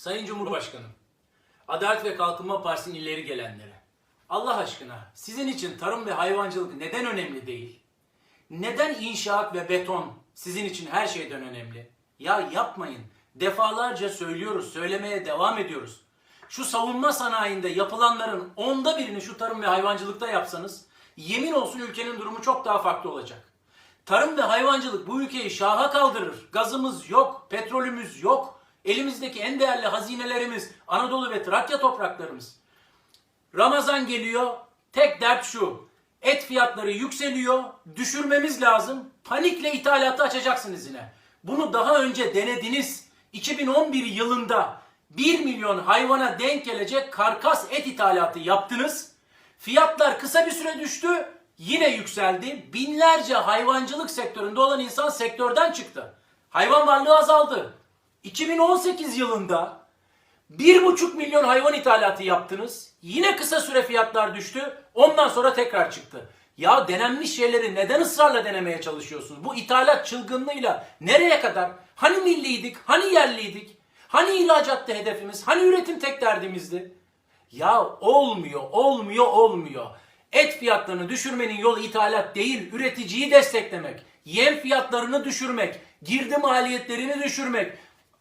Sayın Cumhurbaşkanım, Adalet ve Kalkınma Partisi'nin ileri gelenleri, Allah aşkına sizin için tarım ve hayvancılık neden önemli değil? Neden inşaat ve beton sizin için her şeyden önemli? Ya yapmayın. Defalarca söylüyoruz, söylemeye devam ediyoruz. Şu savunma sanayinde yapılanların onda birini şu tarım ve hayvancılıkta yapsanız, yemin olsun ülkenin durumu çok daha farklı olacak. Tarım ve hayvancılık bu ülkeyi şaha kaldırır. Gazımız yok, petrolümüz yok. Elimizdeki en değerli hazinelerimiz Anadolu ve Trakya topraklarımız. Ramazan geliyor. Tek dert şu. Et fiyatları yükseliyor. Düşürmemiz lazım. Panikle ithalatı açacaksınız yine. Bunu daha önce denediniz. 2011 yılında 1 milyon hayvana denk gelecek karkas et ithalatı yaptınız. Fiyatlar kısa bir süre düştü. Yine yükseldi. Binlerce hayvancılık sektöründe olan insan sektörden çıktı. Hayvan varlığı azaldı. 2018 yılında 1,5 milyon hayvan ithalatı yaptınız. Yine kısa süre fiyatlar düştü. Ondan sonra tekrar çıktı. Ya denenmiş şeyleri neden ısrarla denemeye çalışıyorsunuz? Bu ithalat çılgınlığıyla nereye kadar? Hani milliydik? Hani yerliydik? Hani ihracattı hedefimiz? Hani üretim tek derdimizdi? Ya olmuyor, olmuyor, olmuyor. Et fiyatlarını düşürmenin yolu ithalat değil, üreticiyi desteklemek. Yem fiyatlarını düşürmek, girdi maliyetlerini düşürmek.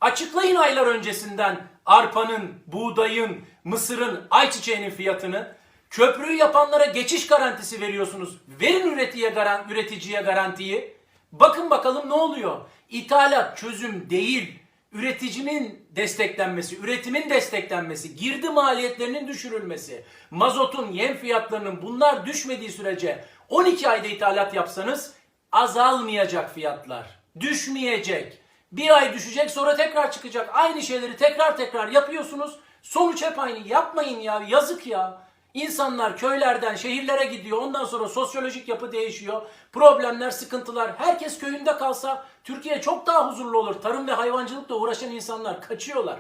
Açıklayın aylar öncesinden arpanın, buğdayın, mısırın, ayçiçeğinin fiyatını. Köprüyü yapanlara geçiş garantisi veriyorsunuz. Verin üretiye garan, üreticiye garantiyi. Bakın bakalım ne oluyor? İthalat çözüm değil. Üreticinin desteklenmesi, üretimin desteklenmesi, girdi maliyetlerinin düşürülmesi, mazotun, yem fiyatlarının bunlar düşmediği sürece 12 ayda ithalat yapsanız azalmayacak fiyatlar. Düşmeyecek. Bir ay düşecek sonra tekrar çıkacak. Aynı şeyleri tekrar tekrar yapıyorsunuz. Sonuç hep aynı. Yapmayın ya. Yazık ya. İnsanlar köylerden şehirlere gidiyor. Ondan sonra sosyolojik yapı değişiyor. Problemler, sıkıntılar. Herkes köyünde kalsa Türkiye çok daha huzurlu olur. Tarım ve hayvancılıkla uğraşan insanlar kaçıyorlar.